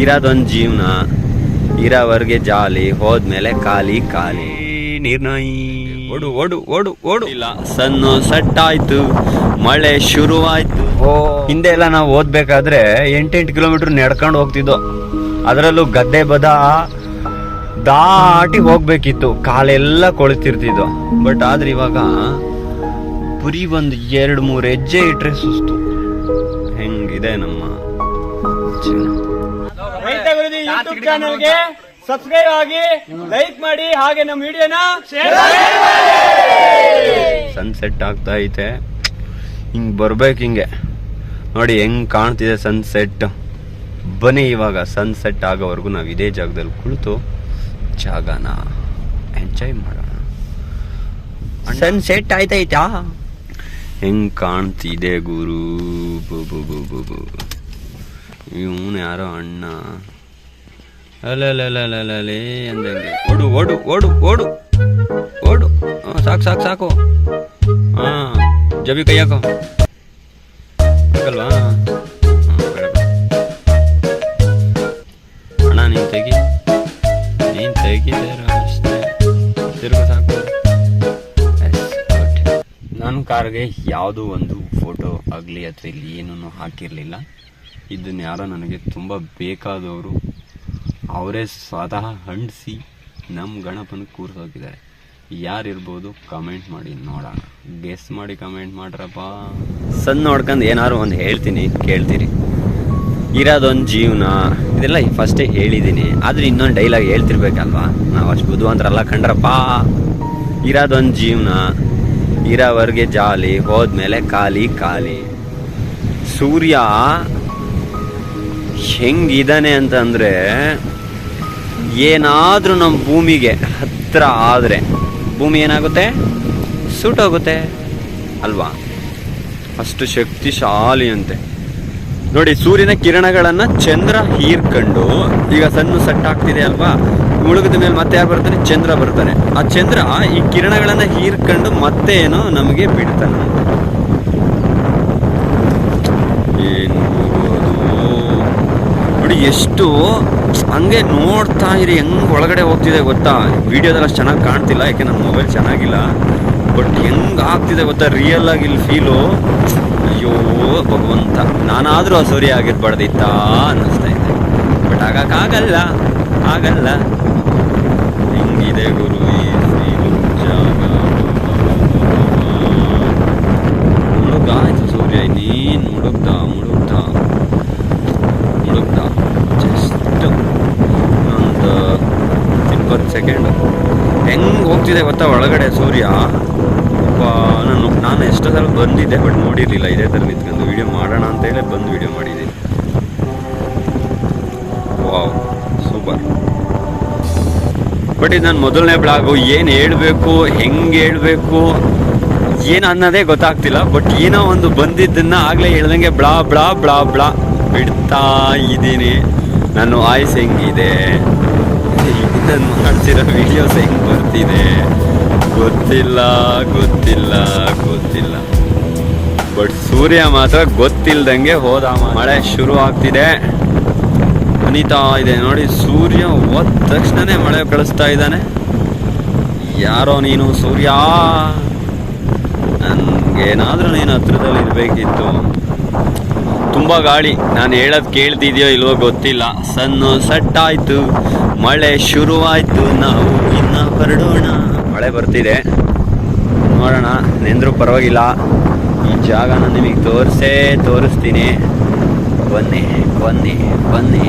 ಇರೋದೊಂದು ಜೀವನ ಇರೋವರೆಗೆ ಜಾಲಿ ಹೋದ್ಮೇಲೆ ಖಾಲಿ ಖಾಲಿ. ನಿರ್ಣಯಿ ಓಡು ಓಡು ಓಡು ಓಡು ಇಲ್ಲ. ಸಣ್ಣ ಸೆಟ್ ಆಯ್ತು ಮಳೆ ಶುರುವಾಯ್ತು. ಹಿಂದೆ ಎಲ್ಲ ನಾವು ಓದ್ಬೇಕಾದ್ರೆ ಎಂಟೆಂಟು ಕಿಲೋಮೀಟರ್ ನಡ್ಕೊಂಡು ಹೋಗ್ತಿದ್ದೋ ಅದರಲ್ಲೂ ಗದ್ದೆ ಬದ ದಾಟಿ ಹೋಗ್ಬೇಕಿತ್ತು. ಕಾಲೆಲ್ಲ ಕೊಳ್ತಿರ್ತಿದ್ವು. ಬಟ್ ಆದ್ರೆ ಇವಾಗ ಬರೀ ಒಂದು ಎರಡು ಮೂರು ಹೆಜ್ಜೆ ಇಟ್ರೆ ಸುಸ್ತು. ಹೆಂಗಿದೆ ನಮ್ಮ ಜೀವನ? ಯೂಟ್ಯೂಬ್ ಚಾನಲ್ಗೆ ಸಬ್ಸ್ಕ್ರೈಬ್ ಆಗಿ ಲೈಕ್ ಮಾಡಿ ಹಾಗೆ ನಮ್ಮ ವಿಡಿಯೋನ ಸನ್ಸೆಟ್ ಆಗ್ತಾ ಐತೆ. ಹಿಂಗ್ ಬರ್ಬೇಕು ಹಿಂಗೆ. ನೋಡಿ ಹೆಂಗ್ ಕಾಣ್ತಿದೆ ಸನ್ಸೆಟ್ ಬನ್ನಿ ಇವಾಗ ಸನ್ಸೆಟ್ ಆಗೋವರೆಗೂ ನಾವು ಇದೇ ಜಾಗದಲ್ಲಿ ಕುಳಿತು ಜಾಗನ ಎಂಜಾಯ್ ಮಾಡೋಣ. ಸನ್ಸೆಟ್ ಆಯ್ತಾಯ್ತಾ ಹೆಂಗ್ ಕಾಣ್ತಿದೆ ಗುರು? ಬು ಬು ಬು ಬು ಬು. ಇವನು ಯಾರೋ ಅಣ್ಣ. ಅಲ್ಲೇ ಅಂದಂಗೆ ಓಡು ಓಡು ಓಡು ಓಡು. ಓಡು. ಸಾಕು ಸಾಕು ಸಾಕು. ಹಾಂ, ಜಬಿ ಕೈ ಹಾಕೋ. ಅಣ್ಣ, ನೀನ್ ತೆಗಿ. ನೀನ್ ತೆಗಿದಾರ ಅಷ್ಟೇ. ತಿರ್ಗೋ ನನ್ನ ಕಾರ್ಗೆ ಯಾವುದೋ ಒಂದು ಫೋಟೋ ಆಗಲಿ ಅಥವಾ ಇಲ್ಲಿ ಏನೂ ಹಾಕಿರಲಿಲ್ಲ. ಇದನ್ನ ಯಾರೋ ನನಗೆ ತುಂಬ ಬೇಕಾದವರು ಅವರೇ ಸ್ವತಃ ಹಂಡಿಸಿ ನಮ್ಮ ಗಣಪನ ಕೂರ್ಸೋಗಿದ್ದಾರೆ ಯಾರಿರ್ಬೋದು ಕಮೆಂಟ್ ಮಾಡಿ ನೋಡೋಣ. ಗೆಸ್ ಮಾಡಿ ಕಮೆಂಟ್ ಮಾಡ್ರಪ್ಪ. ಸಣ್ಣ ನೋಡ್ಕೊಂಡು ಏನಾದ್ರು ಒಂದು ಹೇಳ್ತೀನಿ, ಕೇಳ್ತೀರಿ. ಇರೋದೊಂದು ಜೀವನ, ಇದೆಲ್ಲ ಫಸ್ಟೇ ಹೇಳಿದ್ದೀನಿ ಆದರೆ ಇನ್ನೊಂದು ಡೈಲಾಗ್ ಹೇಳ್ತಿರ್ಬೇಕಲ್ವಾ? ನಾವು ಅಷ್ಟು ಬುದ್ಧಿವಂತರಲ್ಲ ಕಂಡ್ರಪ್ಪ. ಇರೋದೊಂದು ಜೀವನ, ಇರೋವರೆಗೆ ಜಾಲಿ, ಹೋದ್ಮೇಲೆ ಖಾಲಿ ಖಾಲಿ. ಸೂರ್ಯ ಹೆಂಗಿದಾನೆ ಅಂತಂದ್ರೆ ಏನಾದ್ರೂ ನಮ್ಮ ಭೂಮಿಗೆ ಹತ್ತಿರ ಆದರೆ ಭೂಮಿ ಏನಾಗುತ್ತೆ? ಸುಟ್ಟೋಗುತ್ತೆ ಅಲ್ವಾ? ಅಷ್ಟು ಶಕ್ತಿಶಾಲಿ ಅಂತೆ ನೋಡಿ, ಸೂರ್ಯನ ಕಿರಣಗಳನ್ನು ಚಂದ್ರ ಹೀರ್ಕೊಂಡು, ಈಗ ಸಣ್ಣ ಸೆಟ್ ಆಗ್ತಿದೆ ಅಲ್ವಾ? ಮುಳುಗಿದ ಮೇಲೆ ಮತ್ತೆ ಯಾರು ಬರ್ತಾನೆ ಚಂದ್ರ ಬರ್ತಾನೆ ಆ ಚಂದ್ರ ಈ ಕಿರಣಗಳನ್ನು ಹೀರ್ಕೊಂಡು ಮತ್ತೆ ಏನೋ ನಮಗೆ ಬಿಡ್ತಾನೆ ಏನು ಅದು? ನೋಡಿ ಎಷ್ಟು ಹಂಗೆ ನೋಡ್ತಾ ಇರಿ, ಹೆಂಗ್ ಒಳಗಡೆ ಹೋಗ್ತಿದೆ ಗೊತ್ತಾ? ವಿಡಿಯೋದಲ್ಲಿ ಚೆನ್ನಾಗಿ ಕಾಣ್ತಿಲ್ಲ, ಯಾಕೆ ನನ್ನ ಮೊಬೈಲ್ ಚೆನ್ನಾಗಿಲ್ಲ. ಬಟ್ ಹೆಂಗ್ ಆಗ್ತಿದೆ ಗೊತ್ತಾ? ರಿಯಲ್ ಆಗಿ ಇಲ್ಲಿ ಫೀಲು ಅಯ್ಯೋ, ಭಗವಂತ. ನಾನಾದ್ರೂ ಅಸೂರಿ ಆಗಿರ್ಬಾರ್ದಿತ್ತ ಅನ್ನಿಸ್ತಾ ಇದ್ದೆ ಬಟ್ ಆಗಕ್ಕಾಗಲ್ಲ ಆಗಲ್ಲ ಹೆಂಗಿದೆ ಗುರು ಈ ಫೀಲು ಜಾಗ ಮುಳುಗ ಆಯ್ತು ಸೂರ್ಯ ನೀನ್ ಮುಳುಗ್ದ ಮುಳುಗ್ದ ಮುಳುಗ್ದ ಜಸ್ಟ್ ಒಂದು ಇಪ್ಪತ್ತು ಸೆಕೆಂಡ್ ಹೆಂಗ್ ಹೋಗ್ತಿದೆ ಗೊತ್ತಾ ಒಳಗಡೆ ಸೂರ್ಯ? ನಾನು ನಾನು ಎಷ್ಟೋ ಸಲ ಬಂದಿದ್ದೆ, ಬಟ್ ನೋಡಿರಲಿಲ್ಲ. ಇದೇ ಥರ ನಿಂತ್ಕೊಂಡು ವಿಡಿಯೋ ಮಾಡೋಣ ಅಂತ ಹೇಳಿ ಬಂದು ವಿಡಿಯೋ ಮಾಡಿದ್ದೀನಿ. Wow, super. ಬಟ್ ಇದು ನಾನು ಮೊದಲನೇ ಬ್ಲಾಗು. ಏನು ಹೇಳಬೇಕು, ಹೆಂಗೆ ಹೇಳಬೇಕು, ಏನು ಅನ್ನೋದೇ ಗೊತ್ತಾಗ್ತಿಲ್ಲ. ಬಟ್ ಏನೋ ಒಂದು ಬಂದಿದ್ದನ್ನು ಆಗಲೇ ಹೇಳ್ದಂಗೆ ಬ್ಲಾ ಬ್ಲಾ ಬ್ಲಾ ಬ್ಲಾ ಬಿಡ್ತಾ ಇದ್ದೀನಿ. ನನ್ನ ವಾಯ್ಸ್ ಹೆಂಗಿದೆ? ನಾನು ಮಾಡ್ತಿರೋ ವೀಡಿಯೋಸ್ ಹೆಂಗೆ ಬರ್ತಿದೆ? ಗೊತ್ತಿಲ್ಲ ಗೊತ್ತಿಲ್ಲ ಗೊತ್ತಿಲ್ಲ. ಬಟ್ ಸೂರ್ಯ ಮಾತ್ರ ಗೊತ್ತಿಲ್ದಂಗೆ ಹೋದ ಮಳೆ ಶುರು ಆಗ್ತಿದೆ. ಅನಿತಾ ಇದೆ ನೋಡಿ, ಸೂರ್ಯ ಹೋದ ತಕ್ಷಣನೇ ಮಳೆ ಕಳಿಸ್ತಾ ಇದ್ದಾನೆ. ಯಾರೋ ನೀನು ಸೂರ್ಯ? ನನಗೇನಾದರೂ ನೀನು ಹತ್ರದಲ್ಲಿ ಇರಬೇಕಿತ್ತು. ತುಂಬ ಗಾಳಿ. ನಾನು ಹೇಳೋದು ಕೇಳ್ತಿದ್ಯೋ ಇಲ್ವೋ ಗೊತ್ತಿಲ್ಲ. ಸನ್ನು ಸೆಟ್ ಆಯ್ತು ಮಳೆ ಶುರುವಾಯ್ತು, ನಾವು ಇನ್ನ ಹೊರಡೋಣ. ಮಳೆ ಬರ್ತಿದೆ. ನೋಡೋಣ, ನೆಂದ್ರು ಪರವಾಗಿಲ್ಲ. ಈ ಜಾಗನ ನಿಮಗೆ ತೋರಿಸೇ, ತೋರಿಸ್ತೀನಿ. ಬನ್ನಿ ಬನ್ನಿ ಬನ್ನಿ.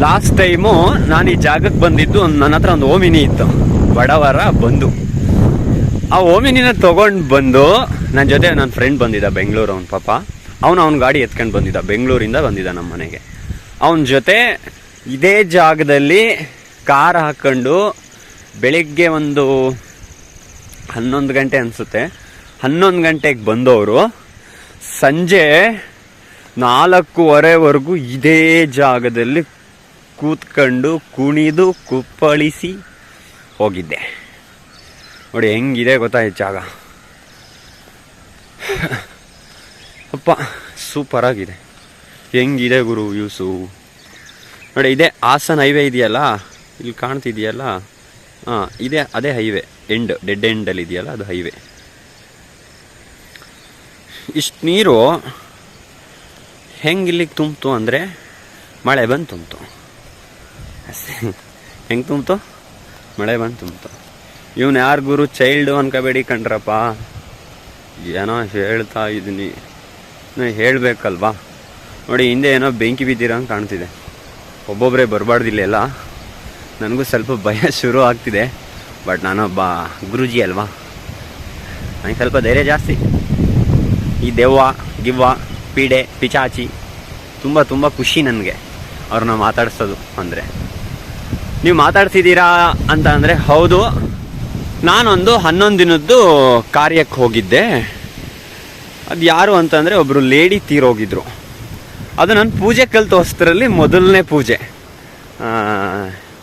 ಲಾಸ್ಟ್ ಟೈಮು ನಾನು ಈ ಜಾಗಕ್ಕೆ ಬಂದಿದ್ದು ನನ್ನ ಹತ್ರ ಒಂದು ಓಮಿನಿ ಇತ್ತು. ಬಡವರ ಬಂದು ಆ ಓಮಿನಿನ ತೊಗೊಂಡು ಬಂದು ನನ್ನ ಜೊತೆ ನನ್ನ ಫ್ರೆಂಡ್ ಬಂದಿದ್ದ ಬೆಂಗಳೂರು ಅವ್ನ ಪಾಪ. ಅವನು ಅವ್ನ ಗಾಡಿ ಎತ್ಕೊಂಡು ಬಂದಿದ್ದ. ಬೆಂಗಳೂರಿಂದ ಬಂದಿದ್ದ ನಮ್ಮ ಮನೆಗೆ. ಅವನ ಜೊತೆ ಇದೇ ಜಾಗದಲ್ಲಿ ಕಾರ್ ಹಾಕ್ಕೊಂಡು ಬೆಳಿಗ್ಗೆ ಒಂದು ಹನ್ನೊಂದು ಗಂಟೆ ಅನಿಸುತ್ತೆ. ಹನ್ನೊಂದು ಗಂಟೆಗೆ ಬಂದವರು. ಸಂಜೆ ನಾಲ್ಕೂವರೆವರೆಗೂ ಇದೇ ಜಾಗದಲ್ಲಿ ಕೂತ್ಕೊಂಡು ಕುಣಿದು ಕುಪ್ಪಳಿಸಿ ಹೋಗಿದ್ದೆ. ನೋಡಿ ಹೆಂಗಿದೆ ಗೊತ್ತಾಯ್ತು ಜಾಗ. ಅಪ್ಪ, ಸೂಪರ್ ಆಗಿದೆ. ಹೆಂಗಿದೆ ಗುರು ವ್ಯೂಸು ನೋಡಿ, ಇದೇ ಹಾಸನ್ ಹೈವೇ ಇದೆಯಲ್ಲ? ಇಲ್ಲಿ ಕಾಣ್ತಿದೆಯಲ್ಲ? ಹಾಂ, ಇದೇ, ಅದೇ ಹೈವೇ. ಎಂಡ್ ಡೆಡ್ ಎಂಡಲ್ಲಿ ಇದೆಯಲ್ಲ, ಅದು ಹೈವೇ. ಇಷ್ಟು ನೀರು ಹೆಂಗೆ ಇಲ್ಲಿಗೆ ತುಂಬಿತು ಅಂದರೆ ಮಳೆ ಬಂದು ತುಂಬಿತು. ಹೆಂಗೆ ತುಂಬಿತು? ಮಳೆ ಬಂದು ತುಂಬಿತು. ಇವನು ಯಾರು ಗುರು? ಚೈಲ್ಡು ಅನ್ಕೋಬೇಡಿ ಕಂಡ್ರಪ್ಪ ಏನೋ ಹೇಳ್ತಾ ಇದ್ದೀನಿ. ಹೇಳಬೇಕಲ್ವಾ? ನೋಡಿ, ಹಿಂದೆ ಏನೋ ಬೆಂಕಿ ಬಿದ್ದಿರೋ ಅಂತ ಕಾಣ್ತಿದೆ. ಒಬ್ಬೊಬ್ಬರೇ ಬರಬಾರ್ದಿಲ್ಲ ಎಲ್ಲ. ನನಗೂ ಸ್ವಲ್ಪ ಭಯ ಶುರು ಆಗ್ತಿದೆ. ಬಟ್ ನಾನೊಬ್ಬ ಗುರೂಜಿ ಅಲ್ವಾ? ನನಗೆ ಸ್ವಲ್ಪ ಧೈರ್ಯ ಜಾಸ್ತಿ. ಈ ದೆವ್ವ, ಗಿವ್ವ, ಪೀಡೆ, ಪಿಚಾಚಿ ತುಂಬ ತುಂಬ ಖುಷಿ ನನಗೆ ಅವ್ರನ್ನ ಮಾತಾಡಿಸೋದು ಅಂದರೆ. ನೀವು ಮಾತಾಡ್ತಿದ್ದೀರಾ ಅಂತ ಅಂದರೆ, ಹೌದು. ನಾನೊಂದು ಹನ್ನೊಂದು ದಿನದ್ದು ಕಾರ್ಯಕ್ಕೆ ಹೋಗಿದ್ದೆ. ಅದು ಯಾರು ಅಂತಂದರೆ ಒಬ್ಬರು ಲೇಡಿ ತೀರೋಗಿದ್ರು. ಅದು ನಾನು ಪೂಜೆ ಕಲಿತು ಹೊಸ್ತರಲ್ಲಿ ಮೊದಲನೇ ಪೂಜೆ.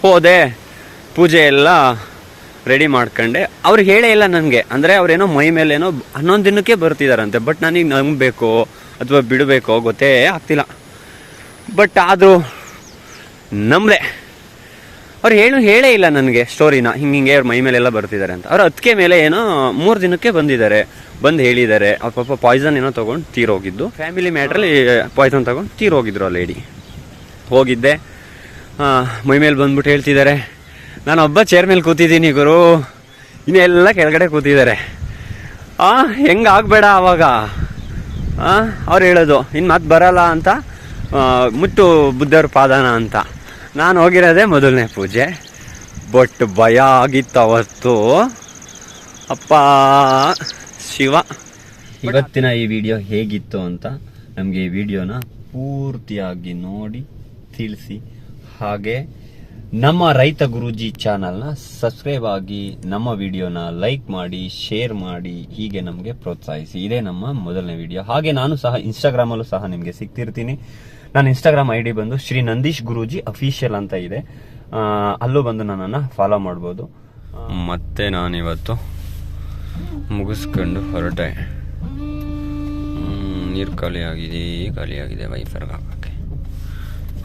ಹೋದೆ, ಪೂಜೆ ಎಲ್ಲ ರೆಡಿ ಮಾಡ್ಕೊಂಡೆ. ಅವ್ರು ಹೇಳೇ ಇಲ್ಲ ನನಗೆ. ಅಂದರೆ ಅವರೇನೋ ಮೈ ಮೇಲೇನೋ ಹನ್ನೊಂದು ದಿನಕ್ಕೆ ಬರ್ತಿದಾರಂತೆ. ಬಟ್ ನನಗೆ ನಂಬಬೇಕೋ ಅಥವಾ ಬಿಡಬೇಕೋ ಗೊತ್ತೇ ಆಗ್ತಿಲ್ಲ. ಬಟ್ ಆದರೂ ನಂಬದೆ. ಅವ್ರು ಹೇಳು, ಹೇಳೇ ಇಲ್ಲ ನನಗೆ ಸ್ಟೋರಿನ ಹಿಂಗೆ ಹಿಂಗೆ ಅವ್ರ ಮೈ ಮೇಲೆಲ್ಲ ಬರ್ತಿದ್ದಾರೆ ಅಂತ. ಅವ್ರು ಅದಕ್ಕೆ ಮೇಲೆ ಏನೋ ಮೂರು ದಿನಕ್ಕೆ ಬಂದಿದ್ದಾರೆ. ಬಂದು ಹೇಳಿದ್ದಾರೆ. ಅವ್ರ ಪಾಪ ಪಾಯ್ಸನ್ ಏನೋ ತೊಗೊಂಡು ತೀರೋಗಿದ್ದು. ಫ್ಯಾಮಿಲಿ ಮ್ಯಾಟ್ರಲ್ಲಿ ಪಾಯ್ಸನ್ ತೊಗೊಂಡು ತೀರೋಗಿದ್ರು ಆ ಲೇಡಿ ಹೋಗಿದ್ದೆ. ಮೈ ಮೇಲೆ ಬಂದ್ಬಿಟ್ಟು ಹೇಳ್ತಿದ್ದಾರೆ. ನಾನು ಒಬ್ಬ ಚೇರ್ ಮೇಲೆ ಕೂತಿದ್ದೀನಿ ಗುರು. ಇನ್ನೆಲ್ಲ ಕೆಳಗಡೆ ಕೂತಿದ್ದಾರೆ. ಆ, ಹೆಂಗೆ ಆಗಬೇಡ ಅವಾಗ? ಅವ್ರು ಹೇಳೋದು ಇನ್ನು ಮತ್ತೆ ಬರಲ್ಲ ಅಂತ ಮುಟ್ಟು ಬುದ್ಧವ್ರ ಪಾದಾನ ಅಂತ. ನಾನು ಹೋಗಿರೋದೇ ಮೊದಲನೇ ಪೂಜೆ. ಬಟ್ ಭಯ ಆಗಿತ್ತು ಅವತ್ತು. ಅಪ್ಪ, ಶಿವ. ಇವತ್ತಿನ ಈ ವಿಡಿಯೋ ಹೇಗಿತ್ತು ಅಂತ ನಮಗೆ ಈ ವಿಡಿಯೋನ ಪೂರ್ತಿಯಾಗಿ ನೋಡಿ, ತಿಳಿಸಿ. ಹಾಗೆ ನಮ್ಮ ರೈತ ಗುರೂಜಿ ಚಾನಲ್ನ ಸಬ್ಸ್ಕ್ರೈಬ್ ಆಗಿ ನಮ್ಮ ವಿಡಿಯೋನ ಲೈಕ್ ಮಾಡಿ ಶೇರ್ ಮಾಡಿ, ಹೀಗೆ ನಮಗೆ ಪ್ರೋತ್ಸಾಹಿಸಿ. ಇದೇ ನಮ್ಮ ಮೊದಲನೇ ವಿಡಿಯೋ ಹಾಗೆ ನಾನು ಸಹ ಇನ್ಸ್ಟಾಗ್ರಾಮಲ್ಲೂ ಸಹ ನಿಮಗೆ ಸಿಗ್ತಿರ್ತೀನಿ. ನನ್ನ ಇನ್ಸ್ಟಾಗ್ರಾಮ್ ಐ ಡಿ ಬಂದು ಶ್ರೀ ನಂದೀಶ್ ಗುರೂಜಿ ಅಫಿಷಿಯಲ್ ಅಂತ ಇದೆ. ಅಲ್ಲೂ ಬಂದು ನನ್ನನ್ನು ಫಾಲೋ ಮಾಡ್ಬೋದು. ಮತ್ತೆ ನಾನಿವತ್ತು ಮುಗಿಸ್ಕೊಂಡು ಹೊರಟೆ. ನೀರು ಖಾಲಿಯಾಗಿದೆ ಖಾಲಿಯಾಗಿದೆ ವೈಫರ್ಗೆ ಹಾಕೋಕ್ಕೆ.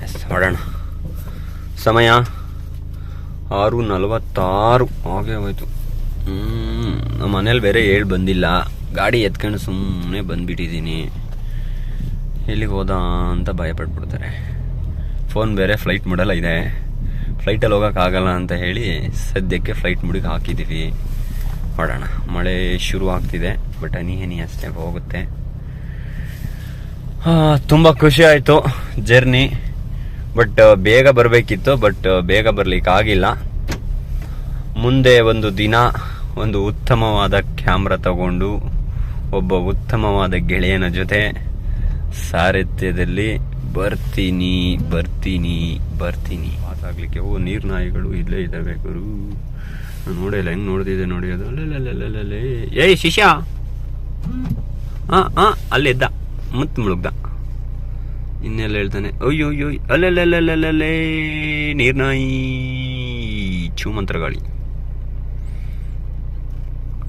ಎಸ್ ಹೊಡೋಣ ಸಮಯ ಆರು ನಲವತ್ತಾರು. ಹಾಗೆ ಹೋಯ್ತು. ನಮ್ಮ ಮನೇಲಿ ಬೇರೆ ಹೇಳಿ ಬಂದಿಲ್ಲ. ಗಾಡಿ ಎತ್ಕೊಂಡು ಸುಮ್ಮನೆ ಬಂದ್ಬಿಟ್ಟಿದ್ದೀನಿ. ಎಲ್ಲಿಗೆ ಹೋದ ಅಂತ ಭಯಪಟ್ಬಿಡ್ತಾರೆ ಫೋನ್ ಬೇರೆ ಫ್ಲೈಟ್ ಮಾಡಲ್ಲ ಇದೆ. ಫ್ಲೈಟಲ್ಲಿ ಹೋಗೋಕ್ಕಾಗಲ್ಲ ಅಂತ ಹೇಳಿ ಸದ್ಯಕ್ಕೆ ಫ್ಲೈಟ್ ಮುಡಿಗೆ ಹಾಕಿದ್ದೀವಿ ಮಾಡೋಣ. ಮಳೆ ಶುರು ಆಗ್ತಿದೆ ಬಟ್ ಹನಿ ಹನಿ ಅಷ್ಟೇ ಹೋಗುತ್ತೆ. ತುಂಬ ಖುಷಿ ಆಯಿತು ಜರ್ನಿ. ಬಟ್ ಬೇಗ ಬರಬೇಕಿತ್ತು ಬಟ್ ಬೇಗ ಬರಲಿಕ್ಕೆ ಆಗಿಲ್ಲ. ಮುಂದೆ ಒಂದು ದಿನ ಒಂದು ಉತ್ತಮವಾದ ಕ್ಯಾಮ್ರಾ ತಗೊಂಡು, ಒಬ್ಬ ಉತ್ತಮವಾದ ಗೆಳೆಯನ ಜೊತೆ ಸಾರಥ್ಯದಲ್ಲಿ ಬರ್ತೀನಿ ಬರ್ತೀನಿ ಬರ್ತೀನಿ. ಮಾತಾಗ್ಲಿಕ್ಕೆ ಓ, ನೀರ್ ನಾಯಿಗಳು ಇಲ್ಲೇ ಇದ್ದಾವೆ ಗುರು. ನೋಡಿಲ್ಲ ಹೆಂಗ್ ನೋಡ್ತಿದ್ದೆ ನೋಡಿ ಅದು. ಅಲ್ಲೇ ಏಯ್, ಶಿಷ್ಯ! ಹಾ ಹಾ ಇದ್ದ. ಮುತ್ ಮುಳುಗ್ದ. ಇನ್ನೆಲ್ಲ ಹೇಳ್ತಾನೆ ಅಯ್ಯೋ ಅಯ್ಯೋ ನೀರ್ ನೀರ್ನಾಯಿ ಚೂ ಮಂತ್ರಗಾಳಿ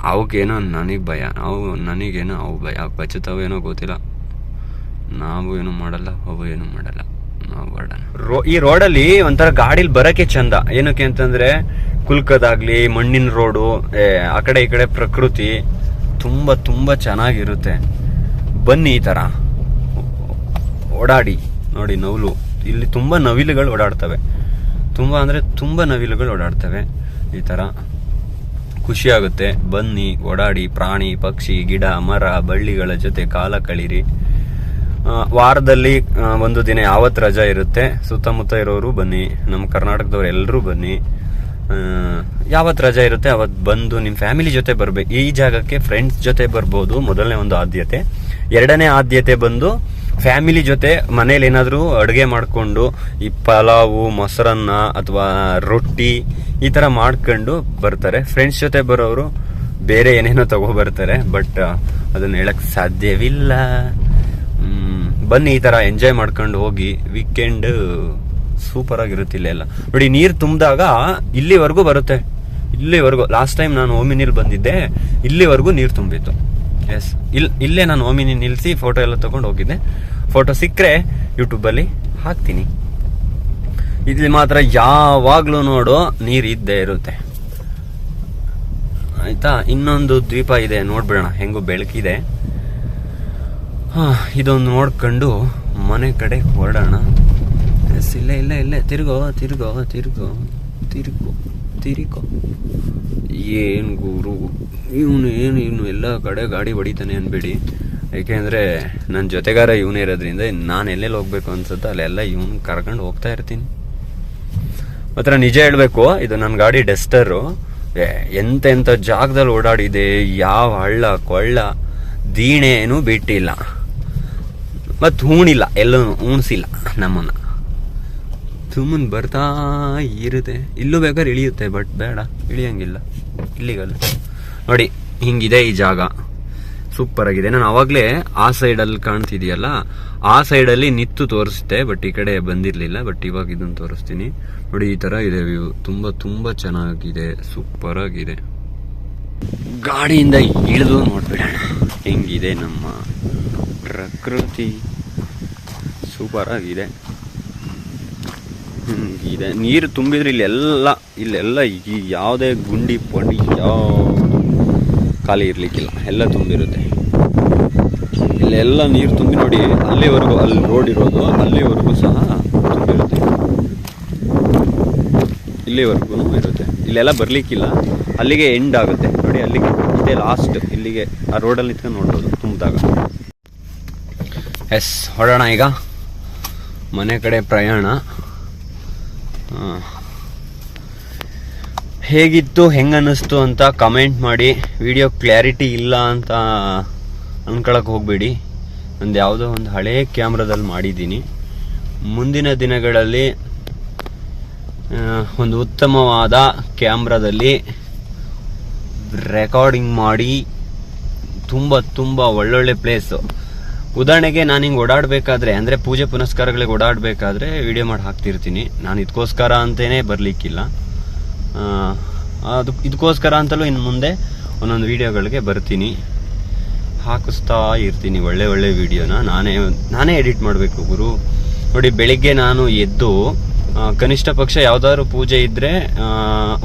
ಅವಕ್ಕೇನೋ ನನಗೆ ಭಯ, ಅವು ನನಗೇನೋ ಅವು ಭಯ, ಅವು ಕಚ್ಚುತ್ತವೇನೋ ಗೊತ್ತಿಲ್ಲ. ನಾವು ಏನು ಮಾಡಲ್ಲ, ಅವು ಏನು ಮಾಡಲ್ಲ. ನಾವು ರೋಡ್ ಈ ರೋಡಲ್ಲಿ ಒಂಥರ ಗಾಡಿಲಿ ಬರಕ್ಕೆ ಚಂದ. ಏನಕ್ಕೆ ಅಂತಂದ್ರೆ ಕುಲ್ಕದಾಗ್ಲಿ, ಮಣ್ಣಿನ ರೋಡು ಆ ಕಡೆ ಈ ಕಡೆ ಪ್ರಕೃತಿ ತುಂಬ ತುಂಬ ಚೆನ್ನಾಗಿರುತ್ತೆ. ಬನ್ನಿ ಈ ಥರ. ಓಡಾಡಿ. ನೋಡಿ, ನವಿಲು. ಇಲ್ಲಿ ತುಂಬ ನವಿಲುಗಳು ಓಡಾಡ್ತವೆ. ತುಂಬ ಅಂದರೆ ತುಂಬ ನವಿಲುಗಳು ಓಡಾಡ್ತವೆ. ಈ ಥರ ಖುಷಿ ಆಗುತ್ತೆ ಬನ್ನಿ, ಓಡಾಡಿ, ಪ್ರಾಣಿ, ಪಕ್ಷಿ, ಗಿಡ, ಮರ, ಬಳ್ಳಿಗಳ ಜೊತೆ ಕಾಲ ಕಳೀರಿ. ವಾರದಲ್ಲಿ ಒಂದು ದಿನ ಯಾವತ್ತು ರಜಾ ಇರುತ್ತೆ, ಸುತ್ತಮುತ್ತ ಇರೋರು ಬನ್ನಿ, ನಮ್ಮ ಕರ್ನಾಟಕದವ್ರು ಎಲ್ಲರೂ ಬನ್ನಿ. ಯಾವತ್ತು ರಜಾ ಇರುತ್ತೆ ಅವತ್ತು ಬಂದು ನಿಮ್ಮ ಫ್ಯಾಮಿಲಿ ಜೊತೆ ಬರ್ಬೇಕು ಈ ಜಾಗಕ್ಕೆ ಫ್ರೆಂಡ್ಸ್ ಜೊತೆ ಬರ್ಬೋದು ಮೊದಲನೇ ಒಂದು ಆದ್ಯತೆ. ಎರಡನೇ ಆದ್ಯತೆ ಬಂದು ಫ್ಯಾಮಿಲಿ ಜೊತೆ ಮನೇಲಿ ಏನಾದರೂ ಅಡುಗೆ ಮಾಡಿಕೊಂಡು, ಈ ಪಲಾವು, ಮೊಸರನ್ನ ಅಥವಾ ರೊಟ್ಟಿ ಈ ಥರ ಮಾಡ್ಕೊಂಡು ಬರ್ತಾರೆ. ಫ್ರೆಂಡ್ಸ್ ಜೊತೆ ಬರೋರು ಬೇರೆ ಏನೇನೋ ತಗೋ ಬರ್ತಾರೆ ಬಟ್ ಅದನ್ನ ಹೇಳಕ್ಕೆ ಸಾಧ್ಯವಿಲ್ಲ. ಬನ್ನಿ ಈ ತರ ಎಂಜಾಯ್ ಮಾಡ್ಕೊಂಡು ಹೋಗಿ ವೀಕೆಂಡ್ ಸೂಪರ್ ಆಗಿರುತ್ತೆ ಇಲ್ಲೆಲ್ಲ ನೋಡಿ, ನೀರು ತುಂಬಿದಾಗ ಇಲ್ಲಿವರೆಗೂ ಬರುತ್ತೆ. ಇಲ್ಲಿವರೆಗೂ ಲಾಸ್ಟ್ ಟೈಮ್ ನಾನು ಓಮಿನಿಲ್ ಬಂದಿದ್ದೆ, ಇಲ್ಲಿವರೆಗೂ ನೀರು ತುಂಬಿತ್ತು. ಎಸ್ ಇಲ್ಲಿ ಇಲ್ಲೇ ನಾನು ಓಮಿನಿ ನಿಲ್ಲಿಸಿ ಫೋಟೋ ಎಲ್ಲ ತಗೊಂಡು ಹೋಗಿದ್ದೆ. ಫೋಟೋ ಸಿಕ್ಕರೆ ಯೂಟ್ಯೂಬಲ್ಲಿ ಹಾಕ್ತೀನಿ. ಇಲ್ಲಿ ಮಾತ್ರ ಯಾವಾಗಲೂ ನೋಡು, ನೀರು ಇದ್ದೇ ಇರುತ್ತೆ. ಆಯ್ತಾ? ಇನ್ನೊಂದು ದ್ವೀಪ ಇದೆ, ನೋಡ್ಬಿಡೋಣ. ಹೆಂಗು ಬೆಳಕಿದೆ. ಹಾ, ಇದೊಂದು ನೋಡ್ಕೊಂಡು ಮನೆ ಕಡೆ ಹೊರಡೋಣ. ಎಸ್ ಇಲ್ಲ ಇಲ್ಲ ಇಲ್ಲ, ತಿರುಗೋ ತಿರುಗೋ ತಿರುಗೋ ತಿರುಗೋ ತಿರುಗೋ. ಏನು ಗುರು? ಇವನು ಏನು, ಇವನು ಎಲ್ಲ ಕಡೆ ಗಾಡಿ ಹೊಡಿತಾನೆ ಅನ್ಬೇಡಿ. ಏಕೆಂದರೆ ನನ್ನ ಜೊತೆಗಾರ ಇವನೇ ಇರೋದ್ರಿಂದ ನಾನು ಎಲ್ಲೆಲ್ಲಿ ಹೋಗ್ಬೇಕು ಅನ್ಸುತ್ತೆ ಅಲ್ಲೆಲ್ಲ ಇವನು ಕರ್ಕೊಂಡು ಹೋಗ್ತಾ ಇರ್ತೀನಿ. ಮಾತ್ರ ನಿಜ ಹೇಳಬೇಕು, ಇದು ನನ್ನ ಗಾಡಿ ಡೆಸ್ಟರು. ಎಂತ ಎಂಥ ಜಾಗದಲ್ಲಿ ಓಡಾಡಿದೆ, ಯಾವ ಹಳ್ಳ, ಕೊಳ್ಳ, ದೀಣೆ ಏನೂ ಬಿಟ್ಟಿಲ್ಲ. ಮತ್ತು ಹೂಣಿಲ್ಲ ಎಲ್ಲೂ ಉಣಿಸಿಲ್ಲ ನಮ್ಮನ್ನು. ಸುಮ್ಮನೆ ಬರ್ತಾ ಇರುತ್ತೆ. ಇಲ್ಲೂ ಬೇಕಾದ್ರೆ ಇಳಿಯುತ್ತೆ ಬಟ್ ಬೇಡ, ಇಳಿಯಂಗಿಲ್ಲ. ಇಲ್ಲಿಗಲ್ಲ. ನೋಡಿ, ಹಿಂಗಿದೆ ಈ ಜಾಗ. ಸೂಪರ್ ಆಗಿದೆ. ನಾನು ಅವಾಗಲೇ ಆ ಸೈಡಲ್ಲಿ ಕಾಣ್ತಿದೆಯಲ್ಲ, ಆ ಸೈಡಲ್ಲಿ ನಿತ್ತು ತೋರಿಸ್ತೆ ಬಟ್ ಈ ಕಡೆ ಬಂದಿರಲಿಲ್ಲ ಬಟ್ ಇವಾಗ ಇದನ್ನು ತೋರಿಸ್ತೀನಿ. ನೋಡಿ, ಈ ಥರ ಇದೆ ವ್ಯೂ ತುಂಬ ತುಂಬ ಚೆನ್ನಾಗಿದೆ. ಸೂಪರ್ ಆಗಿದೆ. ಗಾಡಿಯಿಂದ ಇಳಿದು ನೋಡ್ಬಿಡೋಣ. ಹೆಂಗಿದೆ ನಮ್ಮ ಪ್ರಕೃತಿ ಸೂಪರಾಗಿದೆ. ಇದೆ. ನೀರು ತುಂಬಿದ್ರೆ ಇಲ್ಲೆಲ್ಲ ಇಲ್ಲೆಲ್ಲ ಈ ಯಾವುದೇ ಗುಂಡಿ ಪಂಡಿ ಯಾವ ಖಾಲಿ ಇರಲಿಕ್ಕಿಲ್ಲ. ಎಲ್ಲ ತುಂಬಿರುತ್ತೆ. ಇಲ್ಲೆಲ್ಲ ನೀರು ತುಂಬಿ ನೋಡಿ, ಅಲ್ಲಿವರೆಗೂ ಅಲ್ಲಿ ರೋಡ್ ಇರೋದು, ಅಲ್ಲಿವರೆಗೂ ಸಹ ತುಂಬಿರುತ್ತೆ. ಇಲ್ಲಿವರೆಗೂ ಇರುತ್ತೆ. ಇಲ್ಲೆಲ್ಲ ಬರಲಿಕ್ಕಿಲ್ಲ. ಅಲ್ಲಿಗೆ ಎಂಡ್ ಆಗುತ್ತೆ. ನೋಡಿ, ಅಲ್ಲಿಗೆ, ಇದೇ ಲಾಸ್ಟ್ ಇಲ್ಲಿಗೆ, ಆ ರೋಡಲ್ಲಿ ನಿಂತ್ಕೊಂಡು ನೋಡ್ಬೋದು, ತುಂಬಿದಾಗ. ಎಸ್, ಹೊರಡೋಣ ಈಗ. ಮನೆ ಕಡೆ ಪ್ರಯಾಣ. ಹೇಗಿತ್ತು ಹೆಂಗೆ ಅನ್ನಿಸ್ತು ಅಂತ ಕಮೆಂಟ್ ಮಾಡಿ. ವಿಡಿಯೋ ಕ್ಲಾರಿಟಿ ಇಲ್ಲ ಅಂತ ಅನ್ಕೊಳಕ್ಕೆ ಹೋಗಬೇಡಿ. ಒಂದು ಯಾವುದೋ ಒಂದು ಹಳೇ ಕ್ಯಾಮ್ರಾದಲ್ಲಿ ಮಾಡಿದ್ದೀನಿ. ಮುಂದಿನ ದಿನಗಳಲ್ಲಿ ಒಂದು ಉತ್ತಮವಾದ ಕ್ಯಾಮ್ರಾದಲ್ಲಿ ರೆಕಾರ್ಡಿಂಗ್ ಮಾಡಿ. ತುಂಬ ತುಂಬ ಒಳ್ಳೊಳ್ಳೆ ಪ್ಲೇಸು ಉದಾಹರಣೆಗೆ ನಾನು ಹಿಂಗೆ ಓಡಾಡಬೇಕಾದ್ರೆ, ಅಂದರೆ ಪೂಜೆ ಪುನಸ್ಕಾರಗಳಿಗೆ ಓಡಾಡಬೇಕಾದ್ರೆ ವಿಡಿಯೋ ಮಾಡಿ ಹಾಕ್ತಿರ್ತೀನಿ. ನಾನು ಇದಕ್ಕೋಸ್ಕರ ಅಂತಲೇ ಬರಲಿಕ್ಕಿಲ್ಲ. ಅದು ಇದಕ್ಕೋಸ್ಕರ ಅಂತಲೂ ಇನ್ನು ಮುಂದೆ ಒಂದೊಂದು ವಿಡಿಯೋಗಳಿಗೆ ಬರ್ತೀನಿ. ಹಾಕಿಸ್ತಾ ಇರ್ತೀನಿ ಒಳ್ಳೆ ಒಳ್ಳೆ ವಿಡಿಯೋನ ನಾನೇ ನಾನೇ ಎಡಿಟ್ ಮಾಡಬೇಕು ಗುರು. ನೋಡಿ, ಬೆಳಿಗ್ಗೆ ನಾನು ಎದ್ದು ಕನಿಷ್ಠ ಪಕ್ಷ ಯಾವುದಾದ್ರು ಪೂಜೆ ಇದ್ದರೆ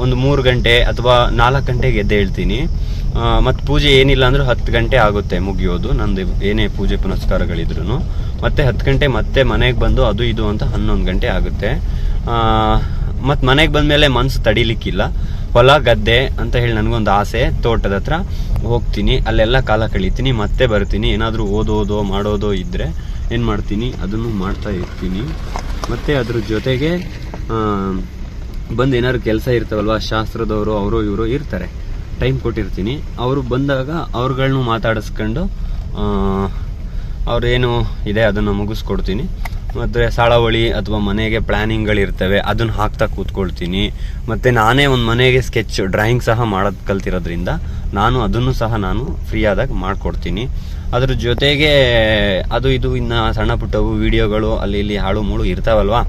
ಒಂದು ಮೂರು ಗಂಟೆ ಅಥವಾ ನಾಲ್ಕು ಗಂಟೆಗೆ ಎದ್ದು ಹೇಳ್ತೀನಿ ಮತ್ತು ಪೂಜೆ ಏನಿಲ್ಲ ಅಂದ್ರೆ ಹತ್ತು ಗಂಟೆ ಆಗುತ್ತೆ ಮುಗಿಯೋದು. ನಂದು ಏನೇ ಪೂಜೆ ಪುನಸ್ಕಾರಗಳಿದ್ರು ಮತ್ತೆ ಹತ್ತು ಗಂಟೆ ಮತ್ತೆ ಮನೆಗೆ ಬಂದು ಅದು ಇದು ಅಂತ ಹನ್ನೊಂದು ಗಂಟೆ ಆಗುತ್ತೆ. ಮತ್ತು ಮನೆಗೆ ಬಂದಮೇಲೆ ಮನ್ಸು ತಡಿಲಿಕ್ಕಿಲ್ಲ. ಹೊಲ, ಗದ್ದೆ ಅಂತ ಹೇಳಿ ನನಗೊಂದು ಆಸೆ. ತೋಟದ ಹತ್ರ ಹೋಗ್ತೀನಿ. ಅಲ್ಲೆಲ್ಲ ಕಾಲ ಕಳೀತೀನಿ. ಮತ್ತೆ ಬರ್ತೀನಿ. ಏನಾದರೂ ಓದೋದೋ ಮಾಡೋದೋ ಇದ್ದರೆ ಏನು ಮಾಡ್ತೀನಿ? ಅದನ್ನು ಮಾಡ್ತಾ ಇರ್ತೀನಿ. ಮತ್ತು ಅದ್ರ ಜೊತೆಗೆ ಬಂದು ಏನಾದ್ರು ಕೆಲಸ ಇರ್ತಾವಲ್ವ? ಶಾಸ್ತ್ರದವರು, ಅವರು, ಇವರು ಇರ್ತಾರೆ. ಟೈಮ್ ಕೊಟ್ಟಿರ್ತೀನಿ. ಅವರು ಬಂದಾಗ ಅವ್ರುಗಳನ್ನು ಮಾತಾಡಿಸ್ಕೊಂಡು ಅವ್ರೇನು ಇದೆ ಅದನ್ನು ಮುಗಿಸ್ಕೊಡ್ತೀನಿ. ಮತ್ತು ಸಾಳವಳಿ ಅಥವಾ ಮನೆಗೆ ಪ್ಲ್ಯಾನಿಂಗ್ಗಳಿರ್ತವೆ ಅದನ್ನು ಹಾಕ್ತಾ ಕೂತ್ಕೊಳ್ತೀನಿ. ಮತ್ತು ನಾನೇ ಒಂದು ಮನೆಗೆ ಸ್ಕೆಚ್, ಡ್ರಾಯಿಂಗ್ ಸಹ ಮಾಡೋದು ಕಲ್ತಿರೋದ್ರಿಂದ ನಾನು ಅದನ್ನು ಸಹ ನಾನು ಫ್ರೀ ಆದಾಗ ಮಾಡಿಕೊಡ್ತೀನಿ. ಅದ್ರ ಜೊತೆಗೆ ಅದು ಇದು ಇನ್ನು ಸಣ್ಣ ಪುಟ್ಟವು ವಿಡಿಯೋಗಳು, ಅಲ್ಲಿ ಇಲ್ಲಿ ಹಾಳು ಮೂಳು ಇರ್ತಾವಲ್ವಾ,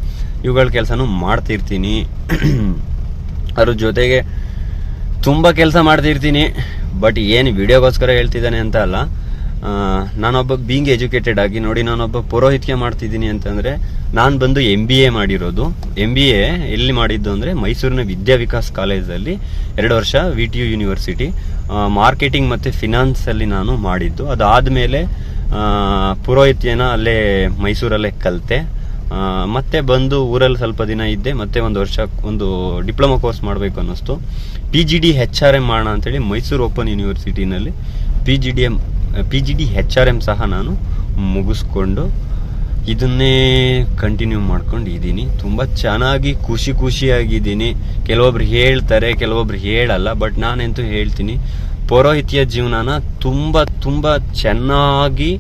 ಇವುಗಳ ಕೆಲಸನೂ ಮಾಡ್ತಿರ್ತೀನಿ. ಅದ್ರ ಜೊತೆಗೆ ತುಂಬ ಕೆಲಸ ಮಾಡ್ತಿರ್ತೀನಿ ಬಟ್ ಏನು ವಿಡಿಯೋಗೋಸ್ಕರ ಹೇಳ್ತಿದ್ದಾನೆ ಅಂತ ಅಲ್ಲ. ನಾನೊಬ್ಬ ಬೀಂಗ್ ಎಜುಕೇಟೆಡ್ ಆಗಿ ನೋಡಿ ನಾನೊಬ್ಬ ಪುರೋಹಿತ್ಯ ಮಾಡ್ತಿದ್ದೀನಿ ಅಂತಂದರೆ, ನಾನು ಬಂದು ಎಂ ಬಿ ಎ ಮಾಡಿರೋದು. ಎಂ ಬಿ ಎ ಎಲ್ಲಿ ಮಾಡಿದ್ದು ಅಂದರೆ ಮೈಸೂರಿನ ವಿದ್ಯಾ ವಿಕಾಸ್ ಕಾಲೇಜಲ್ಲಿ ಎರಡು ವರ್ಷ V T U university marketing ಮತ್ತು ಫಿನಾನ್ಸಲ್ಲಿ ನಾನು ಮಾಡಿದ್ದು. ಅದಾದಮೇಲೆ ಪುರೋಹಿತ್ಯನ ಅಲ್ಲೇ ಮೈಸೂರಲ್ಲೇ ಕಲಿತೆ. ಮತ್ತೆ ಬಂದು ಊರಲ್ಲಿ ಸ್ವಲ್ಪ ದಿನ ಇದ್ದೆ, ಮತ್ತೆ ಒಂದು ವರ್ಷ ಒಂದು ಡಿಪ್ಲೊಮಾ ಕೋರ್ಸ್ ಮಾಡಬೇಕು ಅನ್ನಿಸ್ತು. P G D H R M ಮಾಡೋಣ ಅಂತೇಳಿ Mysuru open ಯೂನಿವರ್ಸಿಟಿನಲ್ಲಿ P G D M P G D H R M ಸಹ ನಾನು ಮುಗಿಸ್ಕೊಂಡು ಇದನ್ನೇ ಕಂಟಿನ್ಯೂ ಮಾಡ್ಕೊಂಡು ಇದ್ದೀನಿ ತುಂಬ ಚೆನ್ನಾಗಿ ಖುಷಿ ಖುಷಿಯಾಗಿದ್ದೀನಿ. ಕೆಲವೊಬ್ರು ಹೇಳ್ತಾರೆ, ಕೆಲವೊಬ್ರು ಹೇಳಲ್ಲ ಬಟ್ ನಾನಂತೂ ಹೇಳ್ತೀನಿ. ಪೌರೋಹಿತ್ಯ ಜೀವನನ ತುಂಬ ತುಂಬ ಚೆನ್ನಾಗಿ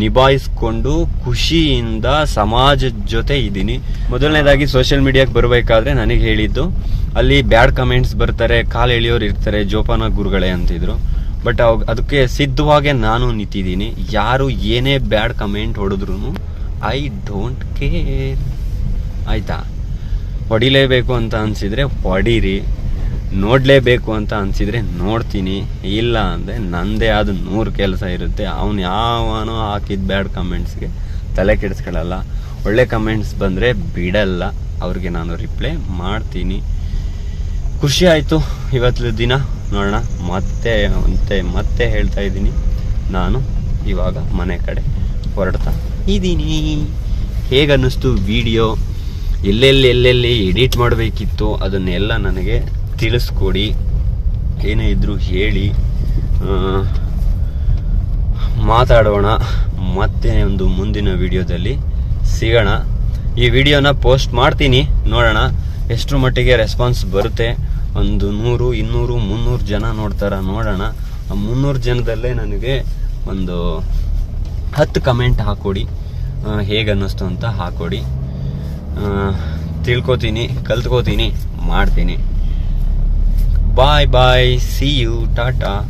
ನಿಭಾಯಿಸ್ಕೊಂಡು ಖುಷಿಯಿಂದ ಸಮಾಜದ ಜೊತೆ ಇದ್ದೀನಿ. ಮೊದಲನೇದಾಗಿ ಸೋಷಿಯಲ್ ಮೀಡಿಯಾಗೆ ಬರಬೇಕಾದ್ರೆ ನನಗೆ ಹೇಳಿದ್ದು, ಅಲ್ಲಿ ಬ್ಯಾಡ್ ಕಮೆಂಟ್ಸ್ ಬರ್ತಾರೆ, ಕಾಲು ಎಳೆಯೋರು ಇರ್ತಾರೆ, ಜೋಪಾನ ಗುರುಗಳೇ ಅಂತಿದ್ರು. ಬಟ್ ಅವ್, ಅದಕ್ಕೆ ಸಿದ್ಧವಾಗೆ ನಾನು ನಿಂತಿದ್ದೀನಿ. ಯಾರು ಏನೇ ಬ್ಯಾಡ್ ಕಮೆಂಟ್ ಹೊಡೆದ್ರು ಐ ಡೋಂಟ್ ಕೇರ್ ಆಯ್ತಾ? ಹೊಡಿಲೇಬೇಕು ಅಂತ ಅನ್ಸಿದ್ರೆ ಹೊಡೀರಿ. ನೋಡಲೇಬೇಕು ಅಂತ ಅನಿಸಿದರೆ ನೋಡ್ತೀನಿ. ಇಲ್ಲ ಅಂದರೆ ನನ್ನದೇ ಆದ ನೂರು ಕೆಲಸ ಇರುತ್ತೆ. ಅವನು ಯಾವನೋ ಹಾಕಿದ ಬ್ಯಾಡ್ ಕಮೆಂಟ್ಸ್ಗೆ ತಲೆ ಕೆಡಿಸ್ಕೊಳ್ಳಲ್ಲ ಒಳ್ಳೆ ಕಮೆಂಟ್ಸ್ ಬಂದರೆ ಬಿಡಲ್ಲ. ಅವ್ರಿಗೆ ನಾನು ರಿಪ್ಲೈ ಮಾಡ್ತೀನಿ. ಖುಷಿ ಆಯಿತು ಇವತ್ತು ದಿನ. ನೋಡೋಣ, ಮತ್ತೆ ಮತ್ತೆ ಮತ್ತೆ ಹೇಳ್ತಾ ಇದ್ದೀನಿ. ನಾನು ಇವಾಗ ಮನೆ ಕಡೆ ಹೊರಡ್ತಾ ಇದ್ದೀನಿ. ಹೇಗನ್ನಿಸ್ತು ವಿಡಿಯೋ? ಎಲ್ಲೆಲ್ಲಿ ಎಲ್ಲೆಲ್ಲಿ ಎಡಿಟ್ ಮಾಡಬೇಕಿತ್ತು? ಅದನ್ನೆಲ್ಲ ನನಗೆ ತಿಳಿಸ್ಕೊಡಿ. ಏನೇ ಇದ್ದರೂ ಹೇಳಿ. ಮಾತಾಡೋಣ. ಮತ್ತೆ ಒಂದು ಮುಂದಿನ ವಿಡಿಯೋದಲ್ಲಿ ಸಿಗೋಣ. ಈ ವಿಡಿಯೋನ ಪೋಸ್ಟ್ ಮಾಡ್ತೀನಿ. ನೋಡೋಣ ಎಷ್ಟರ ಮಟ್ಟಿಗೆ ರೆಸ್ಪಾನ್ಸ್ ಬರುತ್ತೆ. ಒಂದು ನೂರು ಇನ್ನೂರು ಮುನ್ನೂರು ಜನ ನೋಡ್ತಾರ ನೋಡೋಣ. ಆ ಮುನ್ನೂರು ಜನದಲ್ಲೇ ನನಗೆ ಒಂದು ಹತ್ತು ಕಮೆಂಟ್ ಹಾಕೊಡಿ. ಆ, ಹೇಗೆ ಅನ್ನಿಸ್ತು ಅಂತ ಹಾಕೊಡಿ. ಆ, ತಿಳ್ಕೊತೀನಿ ಕಲ್ತ್ಕೋತೀನಿ ಮಾಡ್ತೀನಿ. Bye bye. See you. Tata.